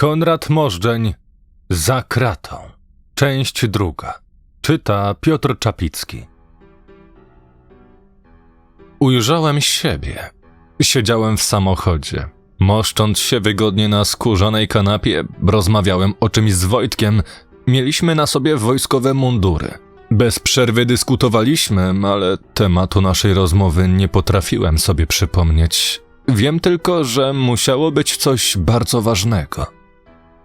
Konrad Możdżeń za kratą. Część druga. Czyta Piotr Czapicki. Ujrzałem siebie. Siedziałem w samochodzie. Moszcząc się wygodnie na skórzanej kanapie, rozmawiałem o czymś z Wojtkiem. Mieliśmy na sobie wojskowe mundury. Bez przerwy dyskutowaliśmy, ale tematu naszej rozmowy nie potrafiłem sobie przypomnieć. Wiem tylko, że musiało być coś bardzo ważnego.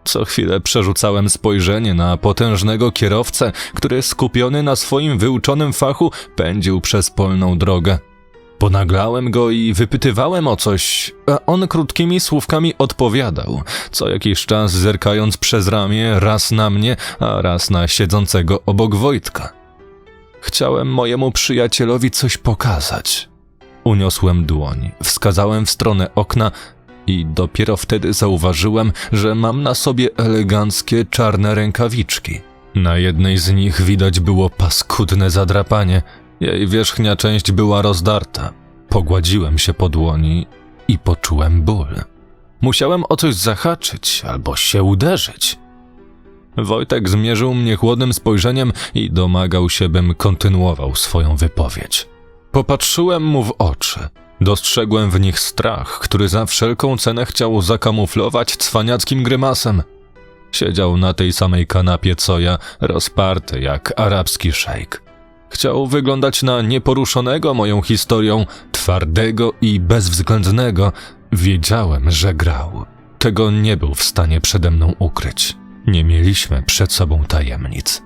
Co chwilę przerzucałem spojrzenie na potężnego kierowcę, który skupiony na swoim wyuczonym fachu pędził przez polną drogę. Ponaglałem go i wypytywałem o coś, a on krótkimi słówkami odpowiadał, co jakiś czas zerkając przez ramię raz na mnie, a raz na siedzącego obok Wojtka. Chciałem mojemu przyjacielowi coś pokazać. Uniosłem dłoń, wskazałem w stronę okna i dopiero wtedy zauważyłem, że mam na sobie eleganckie czarne rękawiczki. Na jednej z nich widać było paskudne zadrapanie. Jej wierzchnia część była rozdarta. Pogładziłem się po dłoni i poczułem ból. Musiałem o coś zahaczyć albo się uderzyć. Wojtek zmierzył mnie chłodnym spojrzeniem i domagał się, bym kontynuował swoją wypowiedź. Popatrzyłem mu w oczy. Dostrzegłem w nich strach, który za wszelką cenę chciał zakamuflować cwaniackim grymasem. Siedział na tej samej kanapie co ja, rozparty jak arabski szejk. Chciał wyglądać na nieporuszonego moją historią, twardego i bezwzględnego. Wiedziałem, że grał. Tego nie był w stanie przede mną ukryć. Nie mieliśmy przed sobą tajemnic.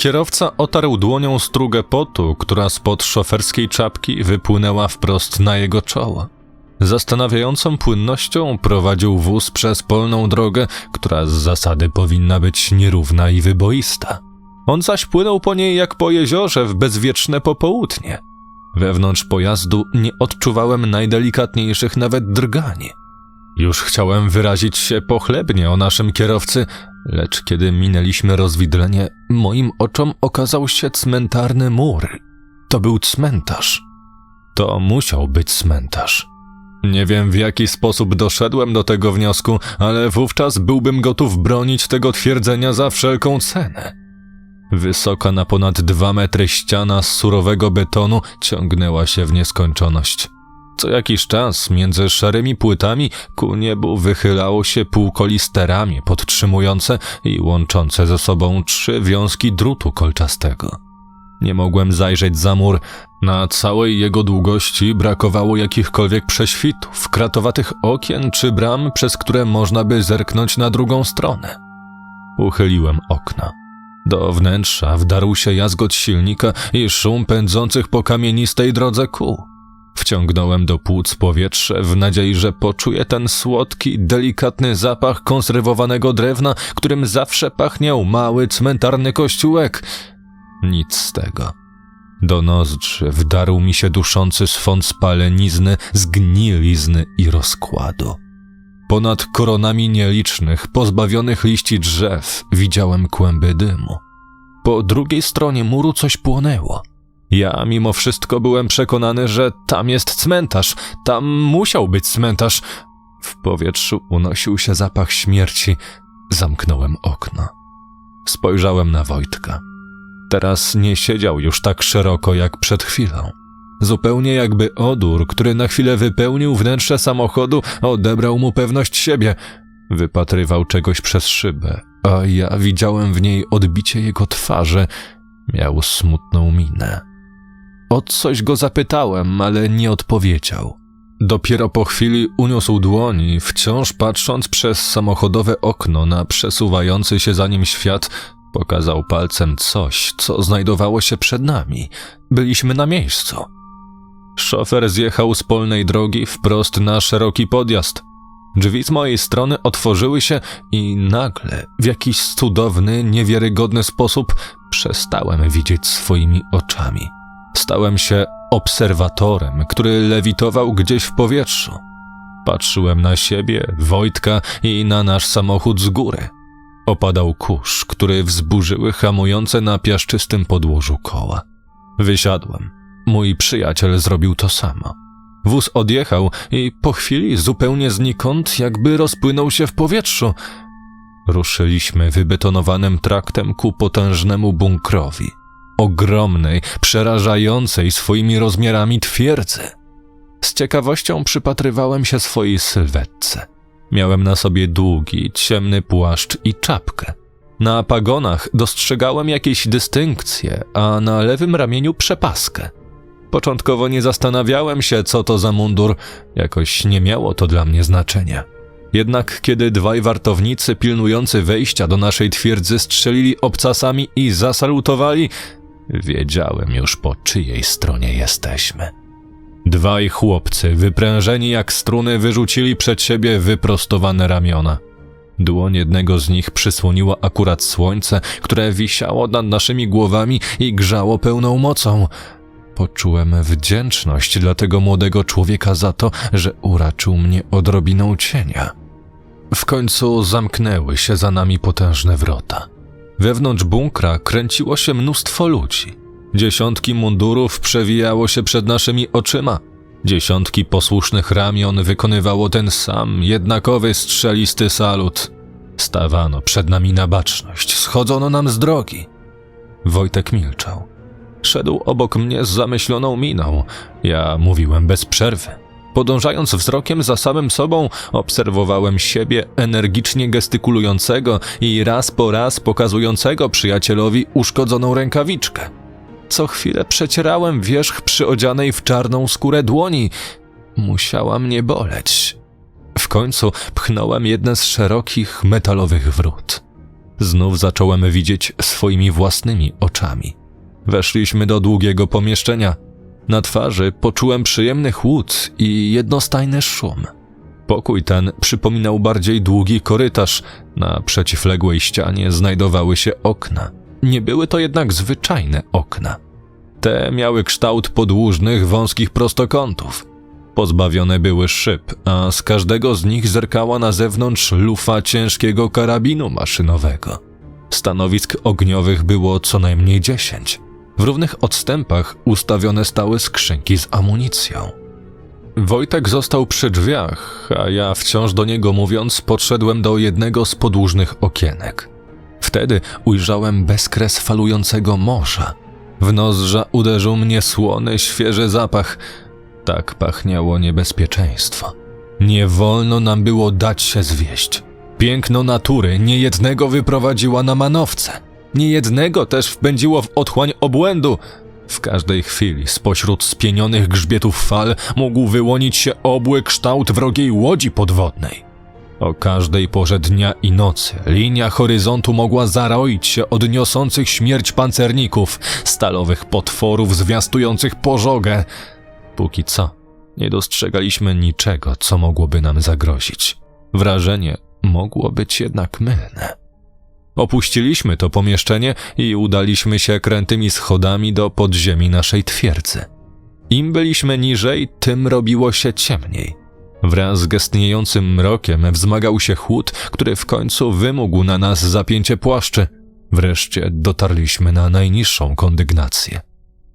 Kierowca otarł dłonią strugę potu, która spod szoferskiej czapki wypłynęła wprost na jego czoło. Zastanawiającą płynnością prowadził wóz przez polną drogę, która z zasady powinna być nierówna i wyboista. On zaś płynął po niej jak po jeziorze w bezwieczne popołudnie. Wewnątrz pojazdu nie odczuwałem najdelikatniejszych nawet drgani. Już chciałem wyrazić się pochlebnie o naszym kierowcy, lecz kiedy minęliśmy rozwidlenie, moim oczom okazał się cmentarny mur. To był cmentarz. To musiał być cmentarz. Nie wiem w jaki sposób doszedłem do tego wniosku, ale wówczas byłbym gotów bronić tego twierdzenia za wszelką cenę. Wysoka na ponad dwa metry ściana z surowego betonu ciągnęła się w nieskończoność. Co jakiś czas między szarymi płytami ku niebu wychylało się półkoliste ramię podtrzymujące i łączące ze sobą trzy wiązki drutu kolczastego. Nie mogłem zajrzeć za mur. Na całej jego długości brakowało jakichkolwiek prześwitów, kratowatych okien czy bram, przez które można by zerknąć na drugą stronę. Uchyliłem okna. Do wnętrza wdarł się jazgot silnika i szum pędzących po kamienistej drodze kół. Wciągnąłem do płuc powietrze w nadziei, że poczuję ten słodki, delikatny zapach konserwowanego drewna, którym zawsze pachniał mały cmentarny kościółek. Nic z tego. Do nozdrzy wdarł mi się duszący swąd spalenizny, zgnilizny i rozkładu. Ponad koronami nielicznych, pozbawionych liści drzew widziałem kłęby dymu. Po drugiej stronie muru coś płonęło. Ja mimo wszystko byłem przekonany, że tam jest cmentarz, tam musiał być cmentarz. W powietrzu unosił się zapach śmierci. Zamknąłem okno. Spojrzałem na Wojtka. Teraz nie siedział już tak szeroko jak przed chwilą. Zupełnie jakby odór, który na chwilę wypełnił wnętrze samochodu, odebrał mu pewność siebie. Wypatrywał czegoś przez szybę, a ja widziałem w niej odbicie jego twarzy. Miał smutną minę. O coś go zapytałem, ale nie odpowiedział. Dopiero po chwili uniósł dłoni, wciąż patrząc przez samochodowe okno na przesuwający się za nim świat, pokazał palcem coś, co znajdowało się przed nami. Byliśmy na miejscu. Szofer zjechał z polnej drogi wprost na szeroki podjazd. Drzwi z mojej strony otworzyły się i nagle, w jakiś cudowny, niewiarygodny sposób, przestałem widzieć swoimi oczami. Stałem się obserwatorem, który lewitował gdzieś w powietrzu. Patrzyłem na siebie, Wojtka i na nasz samochód z góry. Opadał kurz, który wzburzyły hamujące na piaszczystym podłożu koła. Wysiadłem. Mój przyjaciel zrobił to samo. Wóz odjechał i po chwili zupełnie znikąd jakby rozpłynął się w powietrzu. Ruszyliśmy wybetonowanym traktem ku potężnemu bunkrowi. Ogromnej, przerażającej swoimi rozmiarami twierdzy. Z ciekawością przypatrywałem się swojej sylwetce. Miałem na sobie długi, ciemny płaszcz i czapkę. Na pagonach dostrzegałem jakieś dystynkcje, a na lewym ramieniu przepaskę. Początkowo nie zastanawiałem się, co to za mundur, jakoś nie miało to dla mnie znaczenia. Jednak kiedy dwaj wartownicy pilnujący wejścia do naszej twierdzy strzelili obcasami i zasalutowali, wiedziałem już po czyjej stronie jesteśmy. Dwaj chłopcy, wyprężeni jak struny, wyrzucili przed siebie wyprostowane ramiona. Dłoń jednego z nich przysłoniła akurat słońce, które wisiało nad naszymi głowami i grzało pełną mocą. Poczułem wdzięczność dla tego młodego człowieka za to, że uraczył mnie odrobiną cienia. W końcu zamknęły się za nami potężne wrota. Wewnątrz bunkra kręciło się mnóstwo ludzi. Dziesiątki mundurów przewijało się przed naszymi oczyma. Dziesiątki posłusznych ramion wykonywało ten sam, jednakowy strzelisty salut. Stawano przed nami na baczność, schodzono nam z drogi. Wojtek milczał. Szedł obok mnie z zamyśloną miną. Ja mówiłem bez przerwy. Podążając wzrokiem za samym sobą, obserwowałem siebie energicznie gestykulującego i raz po raz pokazującego przyjacielowi uszkodzoną rękawiczkę. Co chwilę przecierałem wierzch przyodzianej w czarną skórę dłoni. Musiała mnie boleć. W końcu pchnąłem jedne z szerokich metalowych wrót. Znów zacząłem widzieć swoimi własnymi oczami. Weszliśmy do długiego pomieszczenia. Na twarzy poczułem przyjemny chłód i jednostajny szum. Pokój ten przypominał bardziej długi korytarz. Na przeciwległej ścianie znajdowały się okna. Nie były to jednak zwyczajne okna. Te miały kształt podłużnych, wąskich prostokątów. Pozbawione były szyb, a z każdego z nich zerkała na zewnątrz lufa ciężkiego karabinu maszynowego. Stanowisk ogniowych było co najmniej dziesięć. W równych odstępach ustawione stały skrzynki z amunicją. Wojtek został przy drzwiach, a ja wciąż do niego mówiąc podszedłem do jednego z podłużnych okienek. Wtedy ujrzałem bezkres falującego morza. W nozdrza uderzył mnie słony, świeży zapach. Tak pachniało niebezpieczeństwo. Nie wolno nam było dać się zwieść. Piękno natury niejednego wyprowadziła na manowce. Niejednego też wpędziło w otchłań obłędu. W każdej chwili spośród spienionych grzbietów fal mógł wyłonić się obły kształt wrogiej łodzi podwodnej. O każdej porze dnia i nocy linia horyzontu mogła zaroić się od niosących śmierć pancerników, stalowych potworów zwiastujących pożogę. Póki co nie dostrzegaliśmy niczego, co mogłoby nam zagrozić. Wrażenie mogło być jednak mylne. Opuściliśmy to pomieszczenie i udaliśmy się krętymi schodami do podziemi naszej twierdzy. Im byliśmy niżej, tym robiło się ciemniej. Wraz z gestniejącym mrokiem wzmagał się chłód, który w końcu wymógł na nas zapięcie płaszczy. Wreszcie dotarliśmy na najniższą kondygnację.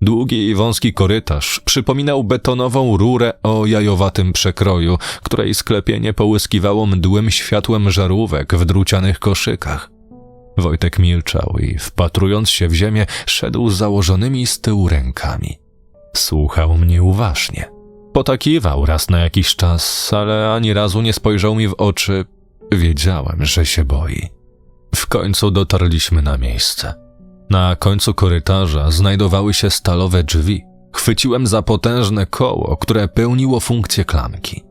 Długi i wąski korytarz przypominał betonową rurę o jajowatym przekroju, której sklepienie połyskiwało mdłym światłem żarówek w drucianych koszykach. Wojtek milczał i, wpatrując się w ziemię, szedł z założonymi z tyłu rękami. Słuchał mnie uważnie. Potakiwał raz na jakiś czas, ale ani razu nie spojrzał mi w oczy. Wiedziałem, że się boi. W końcu dotarliśmy na miejsce. Na końcu korytarza znajdowały się stalowe drzwi. Chwyciłem za potężne koło, które pełniło funkcję klamki.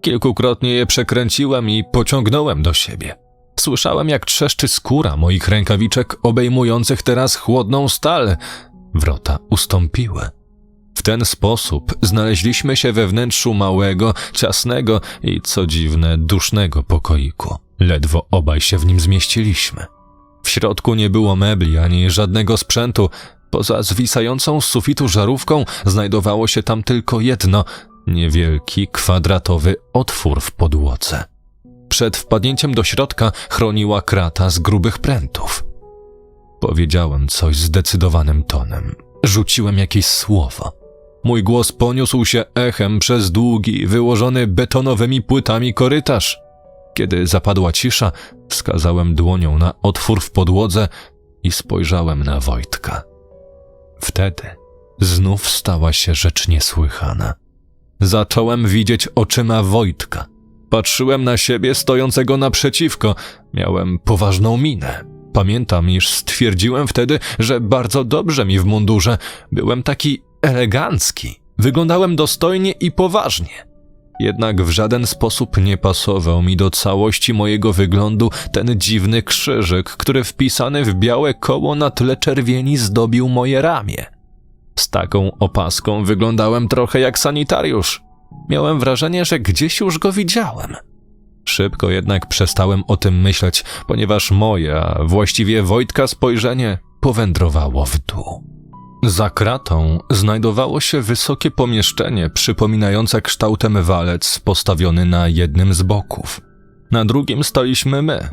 Kilkukrotnie je przekręciłem i pociągnąłem do siebie. Słyszałem, jak trzeszczy skóra moich rękawiczek obejmujących teraz chłodną stal. Wrota ustąpiły. W ten sposób znaleźliśmy się we wnętrzu małego, ciasnego i, co dziwne, dusznego pokoiku. Ledwo obaj się w nim zmieściliśmy. W środku nie było mebli ani żadnego sprzętu. Poza zwisającą z sufitu żarówką znajdowało się tam tylko jedno niewielki, kwadratowy otwór w podłodze. Przed wpadnięciem do środka chroniła krata z grubych prętów. Powiedziałem coś zdecydowanym tonem. Rzuciłem jakieś słowo. Mój głos poniósł się echem przez długi, wyłożony betonowymi płytami korytarz. Kiedy zapadła cisza, wskazałem dłonią na otwór w podłodze i spojrzałem na Wojtka. Wtedy znów stała się rzecz niesłychana. Zacząłem widzieć oczyma Wojtka. Patrzyłem na siebie stojącego naprzeciwko. Miałem poważną minę. Pamiętam, iż stwierdziłem wtedy, że bardzo dobrze mi w mundurze. Byłem taki elegancki. Wyglądałem dostojnie i poważnie. Jednak w żaden sposób nie pasował mi do całości mojego wyglądu ten dziwny krzyżyk, który wpisany w białe koło na tle czerwieni zdobił moje ramię. Z taką opaską wyglądałem trochę jak sanitariusz. Miałem wrażenie, że gdzieś już go widziałem. Szybko jednak przestałem o tym myśleć, ponieważ moje, a właściwie Wojtka spojrzenie powędrowało w dół. Za kratą znajdowało się wysokie pomieszczenie przypominające kształtem walec postawiony na jednym z boków. Na drugim staliśmy my.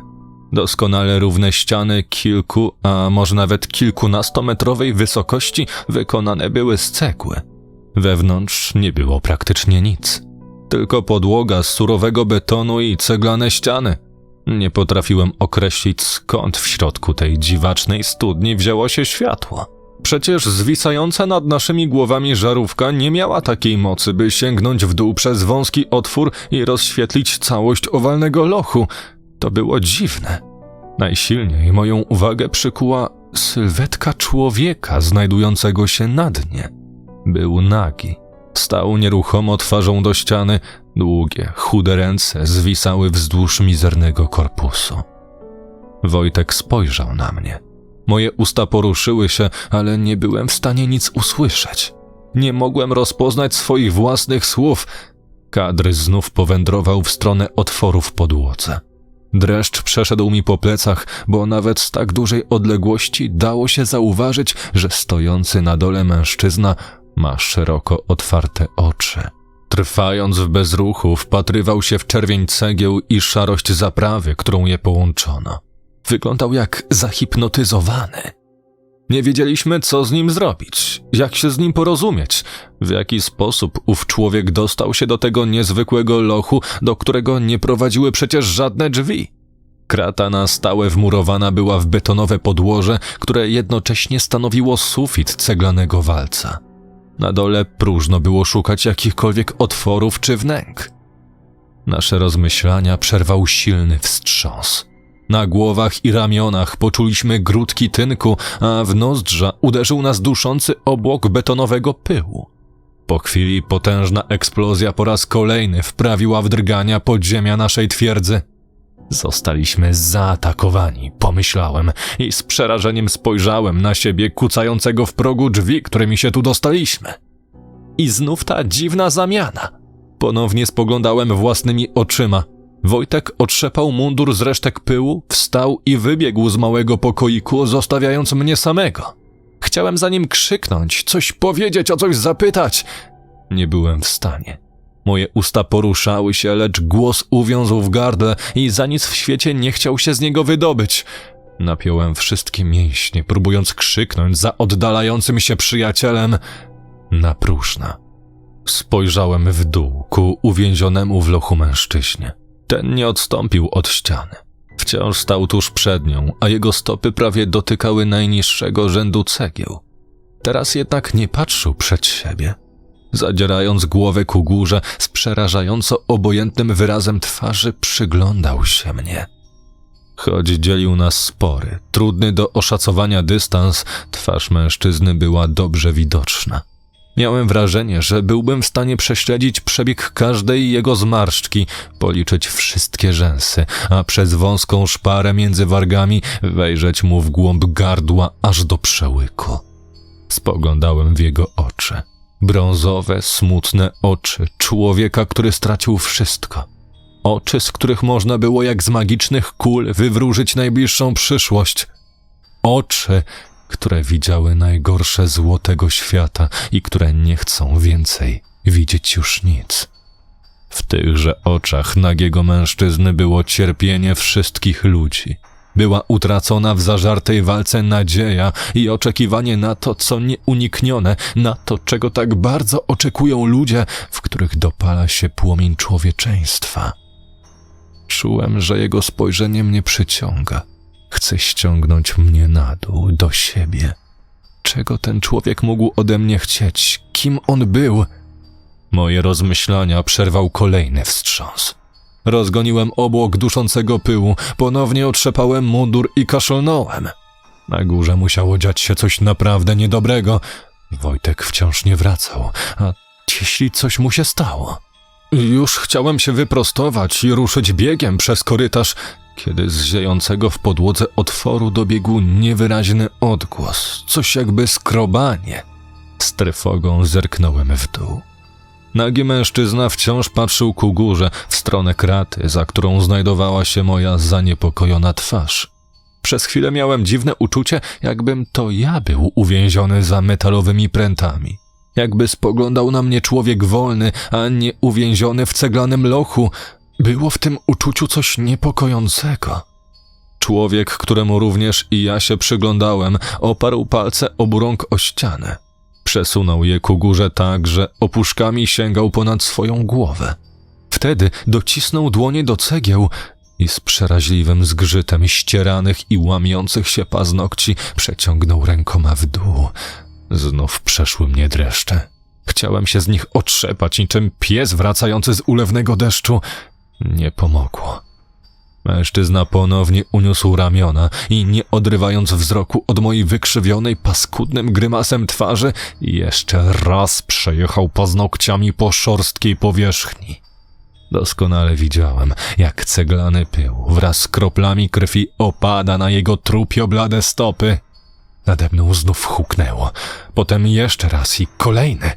Doskonale równe ściany kilku, a może nawet kilkunastometrowej wysokości wykonane były z cegły. Wewnątrz nie było praktycznie nic. Tylko podłoga z surowego betonu i ceglane ściany. Nie potrafiłem określić skąd w środku tej dziwacznej studni wzięło się światło. Przecież zwisająca nad naszymi głowami żarówka nie miała takiej mocy, by sięgnąć w dół przez wąski otwór i rozświetlić całość owalnego lochu. To było dziwne. Najsilniej moją uwagę przykuła sylwetka człowieka znajdującego się na dnie. Był nagi. Stał nieruchomo twarzą do ściany, długie, chude ręce zwisały wzdłuż mizernego korpusu. Wojtek spojrzał na mnie. Moje usta poruszyły się, ale nie byłem w stanie nic usłyszeć. Nie mogłem rozpoznać swoich własnych słów. Kadr znów powędrował w stronę otworu w podłodze. Dreszcz przeszedł mi po plecach, bo nawet z tak dużej odległości dało się zauważyć, że stojący na dole mężczyzna ma szeroko otwarte oczy. Trwając w bezruchu, wpatrywał się w czerwień cegieł i szarość zaprawy, którą je połączono. Wyglądał jak zahipnotyzowany. Nie wiedzieliśmy, co z nim zrobić, jak się z nim porozumieć, w jaki sposób ów człowiek dostał się do tego niezwykłego lochu, do którego nie prowadziły przecież żadne drzwi. Krata na stałe wmurowana była w betonowe podłoże, które jednocześnie stanowiło sufit ceglanego walca. Na dole próżno było szukać jakichkolwiek otworów czy wnęk. Nasze rozmyślania przerwał silny wstrząs. Na głowach i ramionach poczuliśmy grudki tynku, a w nozdrza uderzył nas duszący obłok betonowego pyłu. Po chwili potężna eksplozja po raz kolejny wprawiła w drgania podziemia naszej twierdzy. Zostaliśmy zaatakowani, pomyślałem i z przerażeniem spojrzałem na siebie kucającego w progu drzwi, którymi się tu dostaliśmy. I znów ta dziwna zamiana. Ponownie spoglądałem własnymi oczyma. Wojtek otrzepał mundur z resztek pyłu, wstał i wybiegł z małego pokoiku, zostawiając mnie samego. Chciałem za nim krzyknąć, coś powiedzieć, o coś zapytać. Nie byłem w stanie. Moje usta poruszały się, lecz głos uwiązł w gardle i za nic w świecie nie chciał się z niego wydobyć. Napiąłem wszystkie mięśnie, próbując krzyknąć za oddalającym się przyjacielem na próżno. Spojrzałem w dół ku uwięzionemu w lochu mężczyźnie. Ten nie odstąpił od ściany. Wciąż stał tuż przed nią, a jego stopy prawie dotykały najniższego rzędu cegieł. Teraz jednak nie patrzył przed siebie. Zadzierając głowę ku górze, z przerażająco obojętnym wyrazem twarzy przyglądał się mnie. Choć dzielił nas spory, trudny do oszacowania dystans, twarz mężczyzny była dobrze widoczna. Miałem wrażenie, że byłbym w stanie prześledzić przebieg każdej jego zmarszczki, policzyć wszystkie rzęsy, a przez wąską szparę między wargami wejrzeć mu w głąb gardła aż do przełyku. Spoglądałem w jego oczy. Brązowe, smutne oczy człowieka, który stracił wszystko. Oczy, z których można było jak z magicznych kul wywróżyć najbliższą przyszłość. Oczy, które widziały najgorsze zło tego świata i które nie chcą więcej widzieć już nic. W tychże oczach nagiego mężczyzny było cierpienie wszystkich ludzi. Była utracona w zażartej walce nadzieja i oczekiwanie na to, co nieuniknione, na to, czego tak bardzo oczekują ludzie, w których dopala się płomień człowieczeństwa. Czułem, że jego spojrzenie mnie przyciąga. Chce ściągnąć mnie na dół, do siebie. Czego ten człowiek mógł ode mnie chcieć? Kim on był? Moje rozmyślania przerwał kolejny wstrząs. Rozgoniłem obłok duszącego pyłu, ponownie otrzepałem mundur i kaszlnąłem. Na górze musiało dziać się coś naprawdę niedobrego. Wojtek wciąż nie wracał, a jeśli coś mu się stało? Już chciałem się wyprostować i ruszyć biegiem przez korytarz, kiedy z ziejącego w podłodze otworu dobiegł niewyraźny odgłos, coś jakby skrobanie. Z trwogą zerknąłem w dół. Nagi mężczyzna wciąż patrzył ku górze, w stronę kraty, za którą znajdowała się moja zaniepokojona twarz. Przez chwilę miałem dziwne uczucie, jakbym to ja był uwięziony za metalowymi prętami. Jakby spoglądał na mnie człowiek wolny, a nie uwięziony w ceglanym lochu. Było w tym uczuciu coś niepokojącego. Człowiek, któremu również i ja się przyglądałem, oparł palce obu rąk o ścianę. Przesunął je ku górze tak, że opuszkami sięgał ponad swoją głowę. Wtedy docisnął dłonie do cegieł i z przeraźliwym zgrzytem ścieranych i łamiących się paznokci przeciągnął rękoma w dół. Znów przeszły mnie dreszcze. Chciałem się z nich otrzepać niczym pies wracający z ulewnego deszczu. Nie pomogło. Mężczyzna ponownie uniósł ramiona i nie odrywając wzroku od mojej wykrzywionej paskudnym grymasem twarzy, jeszcze raz przejechał paznokciami po szorstkiej powierzchni. Doskonale widziałem, jak ceglany pył wraz z kroplami krwi opada na jego trupio blade stopy. Nade mną znów huknęło, potem jeszcze raz i kolejny.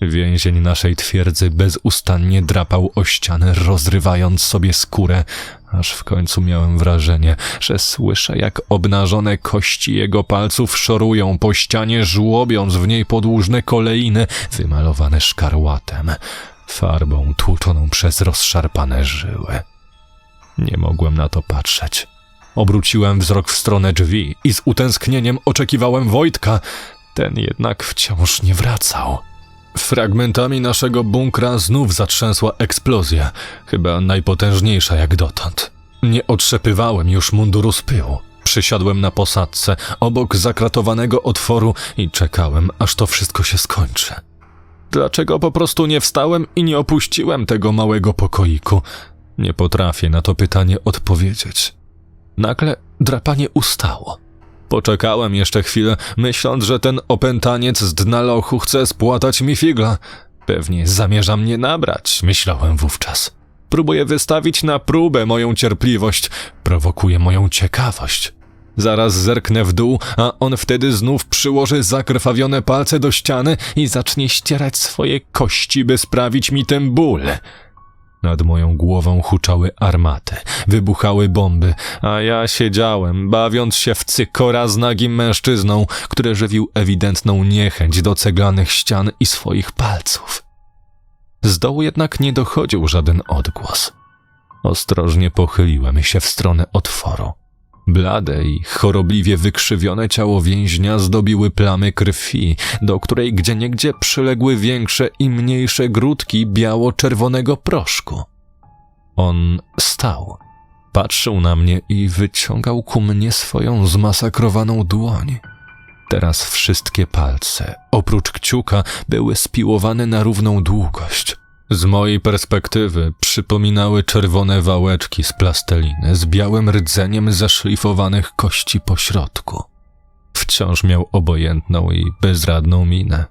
Więzień naszej twierdzy bezustannie drapał o ścianę, rozrywając sobie skórę, aż w końcu miałem wrażenie, że słyszę, jak obnażone kości jego palców szorują po ścianie, żłobiąc w niej podłużne kolejny wymalowane szkarłatem, farbą tłuczoną przez rozszarpane żyły. Nie mogłem na to patrzeć. Obróciłem wzrok w stronę drzwi i z utęsknieniem oczekiwałem Wojtka. Ten jednak wciąż nie wracał. Fragmentami naszego bunkra znów zatrzęsła eksplozja, chyba najpotężniejsza jak dotąd. Nie otrzepywałem już munduru z pyłu. Przysiadłem na posadzce obok zakratowanego otworu i czekałem, aż to wszystko się skończy. Dlaczego po prostu nie wstałem i nie opuściłem tego małego pokoiku? Nie potrafię na to pytanie odpowiedzieć. Nagle drapanie ustało. Poczekałem jeszcze chwilę, myśląc, że ten opętaniec z dna lochu chce spłatać mi figla. Pewnie zamierza mnie nabrać, myślałem wówczas. Próbuję wystawić na próbę moją cierpliwość, prowokuje moją ciekawość. Zaraz zerknę w dół, a on wtedy znów przyłoży zakrwawione palce do ściany i zacznie ścierać swoje kości, by sprawić mi ten ból. Nad moją głową huczały armaty, wybuchały bomby, a ja siedziałem, bawiąc się w cykora z nagim mężczyzną, który żywił ewidentną niechęć do ceglanych ścian i swoich palców. Z dołu jednak nie dochodził żaden odgłos. Ostrożnie pochyliłem się w stronę otworu. Blade i chorobliwie wykrzywione ciało więźnia zdobiły plamy krwi, do której gdzieniegdzie przyległy większe i mniejsze grudki biało-czerwonego proszku. On stał, patrzył na mnie i wyciągał ku mnie swoją zmasakrowaną dłoń. Teraz wszystkie palce, oprócz kciuka, były spiłowane na równą długość. Z mojej perspektywy przypominały czerwone wałeczki z plasteliny z białym rdzeniem zaszlifowanych kości po środku. Wciąż miał obojętną i bezradną minę.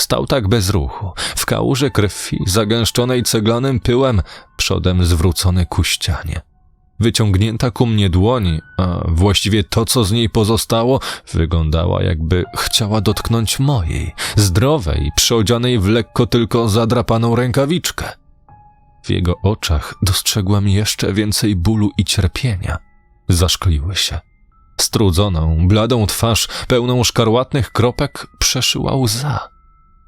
Stał tak bez ruchu, w kałuży krwi, zagęszczonej ceglanym pyłem, przodem zwrócony ku ścianie. Wyciągnięta ku mnie dłoń, a właściwie to, co z niej pozostało, wyglądała jakby chciała dotknąć mojej, zdrowej, przyodzianej w lekko tylko zadrapaną rękawiczkę. W jego oczach dostrzegłem jeszcze więcej bólu i cierpienia. Zaszkliły się. Strudzoną, bladą twarz, pełną szkarłatnych kropek, przeszyła łza.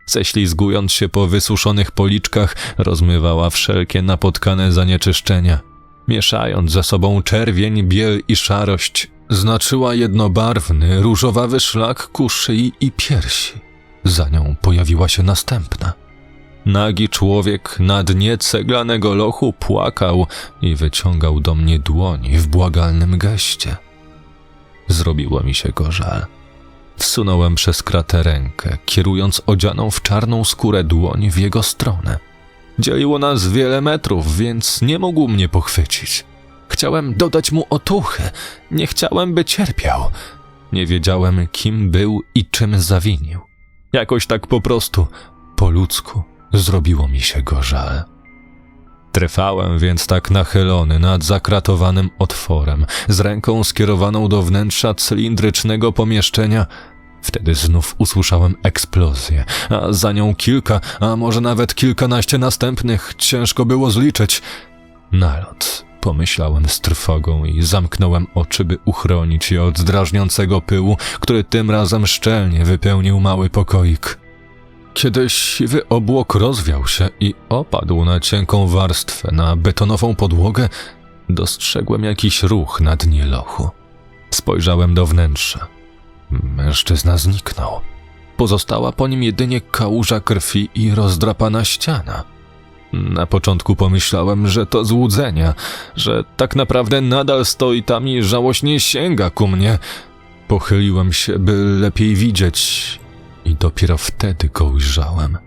Ześlizgując się po wysuszonych policzkach, rozmywała wszelkie napotkane zanieczyszczenia – mieszając ze sobą czerwień, biel i szarość, znaczyła jednobarwny, różowawy szlak ku szyi i piersi. Za nią pojawiła się następna. Nagi człowiek na dnie ceglanego lochu płakał i wyciągał do mnie dłoni w błagalnym geście. Zrobiło mi się go żal. Wsunąłem przez kratę rękę, kierując odzianą w czarną skórę dłoń w jego stronę. Dzieliło nas wiele metrów, więc nie mógł mnie pochwycić. Chciałem dodać mu otuchy, nie chciałem, by cierpiał. Nie wiedziałem, kim był i czym zawinił. Jakoś tak po prostu, po ludzku, zrobiło mi się go żal. Trwałem więc tak nachylony nad zakratowanym otworem, z ręką skierowaną do wnętrza cylindrycznego pomieszczenia. Wtedy znów usłyszałem eksplozję, a za nią kilka, a może nawet kilkanaście następnych, ciężko było zliczyć. Nalot, pomyślałem z trwogą i zamknąłem oczy, by uchronić je od drażniącego pyłu, który tym razem szczelnie wypełnił mały pokoik. Kiedy siwy obłok rozwiał się i opadł na cienką warstwę, na betonową podłogę, dostrzegłem jakiś ruch na dnie lochu. Spojrzałem do wnętrza. Mężczyzna zniknął. Pozostała po nim jedynie kałuża krwi i rozdrapana ściana. Na początku pomyślałem, że to złudzenia, że tak naprawdę nadal stoi tam i żałośnie sięga ku mnie. Pochyliłem się, by lepiej widzieć, i dopiero wtedy go ujrzałem.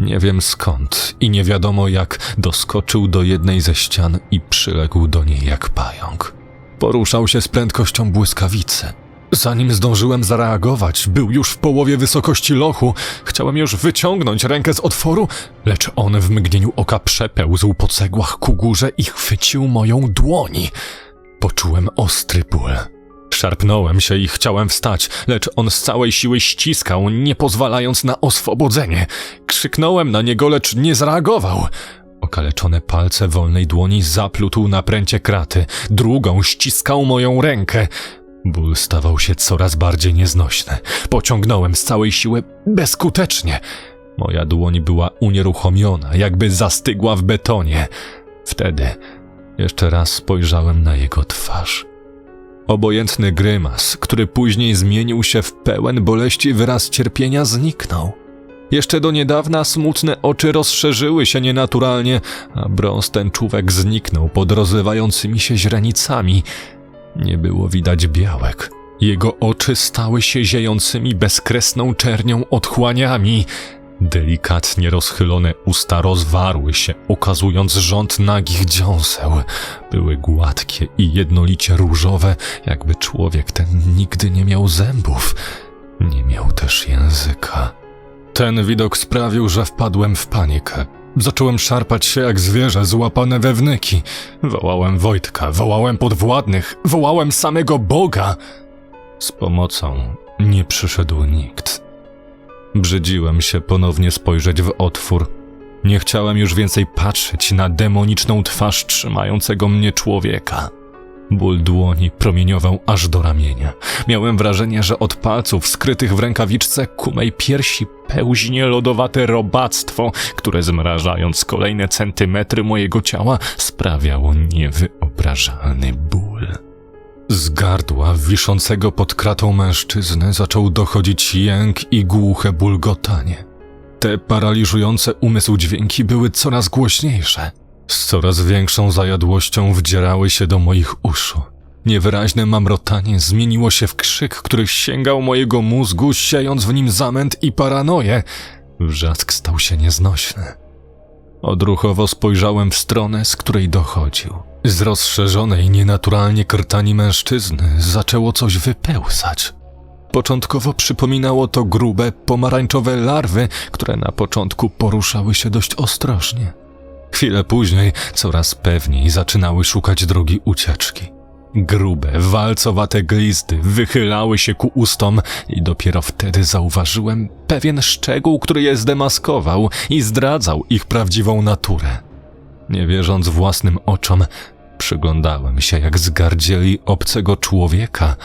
Nie wiem skąd i nie wiadomo jak doskoczył do jednej ze ścian i przyległ do niej jak pająk. Poruszał się z prędkością błyskawicy. Zanim zdążyłem zareagować, był już w połowie wysokości lochu. Chciałem już wyciągnąć rękę z otworu, lecz on w mgnieniu oka przepełzł po cegłach ku górze i chwycił moją dłoń. Poczułem ostry ból. Szarpnąłem się i chciałem wstać, lecz on z całej siły ściskał, nie pozwalając na oswobodzenie. Krzyknąłem na niego, lecz nie zareagował. Okaleczone palce wolnej dłoni zaplótł na pręcie kraty, drugą ściskał moją rękę. Ból stawał się coraz bardziej nieznośny. Pociągnąłem z całej siły bezskutecznie. Moja dłoń była unieruchomiona, jakby zastygła w betonie. Wtedy jeszcze raz spojrzałem na jego twarz. Obojętny grymas, który później zmienił się w pełen boleści wyraz cierpienia, zniknął. Jeszcze do niedawna smutne oczy rozszerzyły się nienaturalnie, a brąz tęczówek zniknął pod rozlewającymi się źrenicami. Nie było widać białek. Jego oczy stały się ziejącymi bezkresną czernią otchłaniami. Delikatnie rozchylone usta rozwarły się, okazując rząd nagich dziąseł. Były gładkie i jednolicie różowe, jakby człowiek ten nigdy nie miał zębów. Nie miał też języka. Ten widok sprawił, że wpadłem w panikę. Zacząłem szarpać się jak zwierzę złapane we wnyki. Wołałem Wojtka, wołałem podwładnych, wołałem samego Boga. Z pomocą nie przyszedł nikt. Brzydziłem się ponownie spojrzeć w otwór. Nie chciałem już więcej patrzeć na demoniczną twarz trzymającego mnie człowieka. Ból dłoni promieniował aż do ramienia. Miałem wrażenie, że od palców skrytych w rękawiczce ku mej piersi pełźnie lodowate robactwo, które zmrażając kolejne centymetry mojego ciała sprawiało niewyobrażalny ból. Z gardła wiszącego pod kratą mężczyzny zaczął dochodzić jęk i głuche bulgotanie. Te paraliżujące umysł dźwięki były coraz głośniejsze. Z coraz większą zajadłością wdzierały się do moich uszu. Niewyraźne mamrotanie zmieniło się w krzyk, który sięgał mojego mózgu, siejąc w nim zamęt i paranoję. Wrzask stał się nieznośny. Odruchowo spojrzałem w stronę, z której dochodził. Z rozszerzonej, nienaturalnie krtani mężczyzny zaczęło coś wypełzać. Początkowo przypominało to grube, pomarańczowe larwy, które na początku poruszały się dość ostrożnie. Chwilę później coraz pewniej zaczynały szukać drogi ucieczki. Grube, walcowate glizdy wychylały się ku ustom i dopiero wtedy zauważyłem pewien szczegół, który je zdemaskował i zdradzał ich prawdziwą naturę. Nie wierząc własnym oczom, przyglądałem się, jak z gardzieli obcego człowieka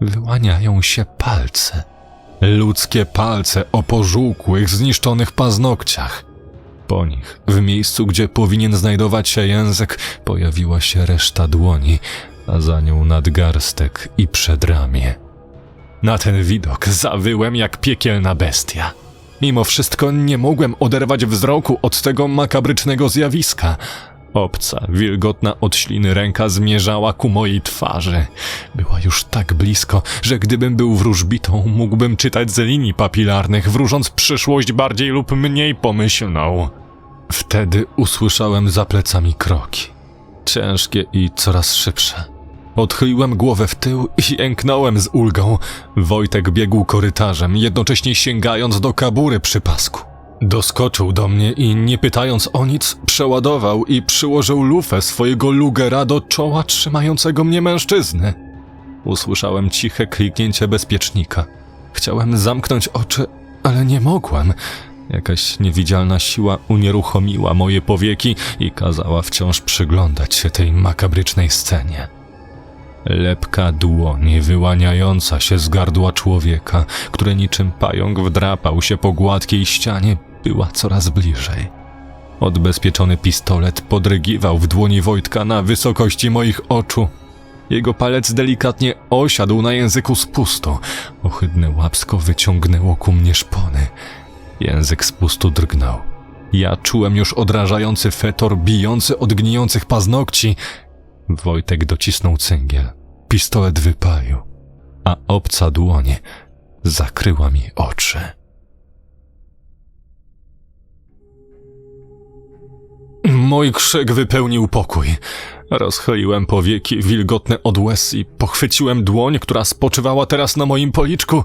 wyłaniają się palce. Ludzkie palce o pożółkłych, zniszczonych paznokciach. Po nich, w miejscu, gdzie powinien znajdować się język, pojawiła się reszta dłoni, a za nią nadgarstek i przedramię. Na ten widok zawyłem jak piekielna bestia. Mimo wszystko nie mogłem oderwać wzroku od tego makabrycznego zjawiska. Obca, wilgotna od śliny ręka zmierzała ku mojej twarzy. Była już tak blisko, że gdybym był wróżbitą, mógłbym czytać z linii papilarnych, wróżąc przyszłość bardziej lub mniej pomyślną. Wtedy usłyszałem za plecami kroki. Ciężkie i coraz szybsze. Odchyliłem głowę w tył i jęknąłem z ulgą. Wojtek biegł korytarzem, jednocześnie sięgając do kabury przy pasku. Doskoczył do mnie i nie pytając o nic, przeładował i przyłożył lufę swojego lugera do czoła trzymającego mnie mężczyzny. Usłyszałem ciche kliknięcie bezpiecznika. Chciałem zamknąć oczy, ale nie mogłem. Jakaś niewidzialna siła unieruchomiła moje powieki i kazała wciąż przyglądać się tej makabrycznej scenie. Lepka dłoń wyłaniająca się z gardła człowieka, który niczym pająk wdrapał się po gładkiej ścianie, była coraz bliżej. Odbezpieczony pistolet podrygiwał w dłoni Wojtka na wysokości moich oczu. Jego palec delikatnie osiadł na języku spustu. Ohydne łapsko wyciągnęło ku mnie szpony. Język spustu drgnął. Ja czułem już odrażający fetor bijący od gnijących paznokci. Wojtek docisnął cyngiel. Pistolet wypalił, a obca dłoń zakryła mi oczy. Mój krzyk wypełnił pokój. Rozchyliłem powieki wilgotne od łez i pochwyciłem dłoń, która spoczywała teraz na moim policzku.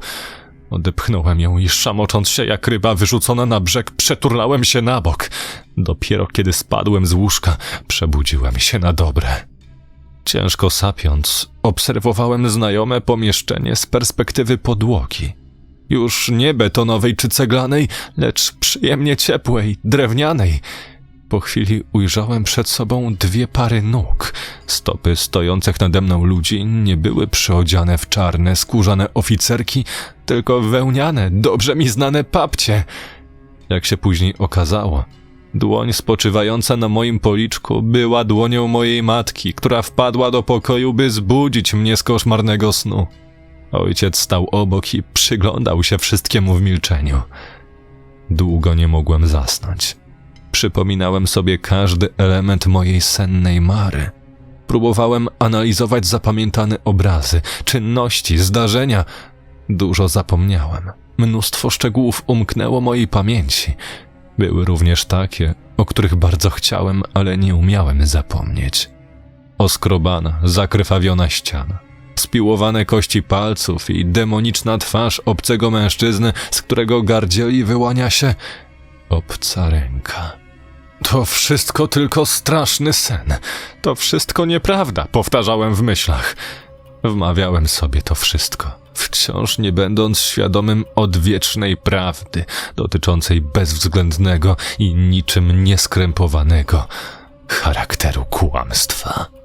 Odepchnąłem ją i szamocząc się jak ryba wyrzucona na brzeg, przeturlałem się na bok. Dopiero kiedy spadłem z łóżka, przebudziłem się na dobre. Ciężko sapiąc, obserwowałem znajome pomieszczenie z perspektywy podłogi. Już nie betonowej czy ceglanej, lecz przyjemnie ciepłej, drewnianej. Po chwili ujrzałem przed sobą dwie pary nóg. Stopy stojących nade mną ludzi nie były przyodziane w czarne, skórzane oficerki, tylko wełniane, dobrze mi znane papcie. Jak się później okazało, dłoń spoczywająca na moim policzku była dłonią mojej matki, która wpadła do pokoju, by zbudzić mnie z koszmarnego snu. Ojciec stał obok i przyglądał się wszystkiemu w milczeniu. Długo nie mogłem zasnąć. Przypominałem sobie każdy element mojej sennej mary. Próbowałem analizować zapamiętane obrazy, czynności, zdarzenia. Dużo zapomniałem. Mnóstwo szczegółów umknęło mojej pamięci. Były również takie, o których bardzo chciałem, ale nie umiałem zapomnieć. Oskrobana, zakrwawiona ściana, spiłowane kości palców i demoniczna twarz obcego mężczyzny, z którego gardzieli wyłania się obca ręka. To wszystko tylko straszny sen. To wszystko nieprawda, powtarzałem w myślach. Wmawiałem sobie to wszystko, wciąż nie będąc świadomym odwiecznej prawdy dotyczącej bezwzględnego i niczym nieskrępowanego charakteru kłamstwa.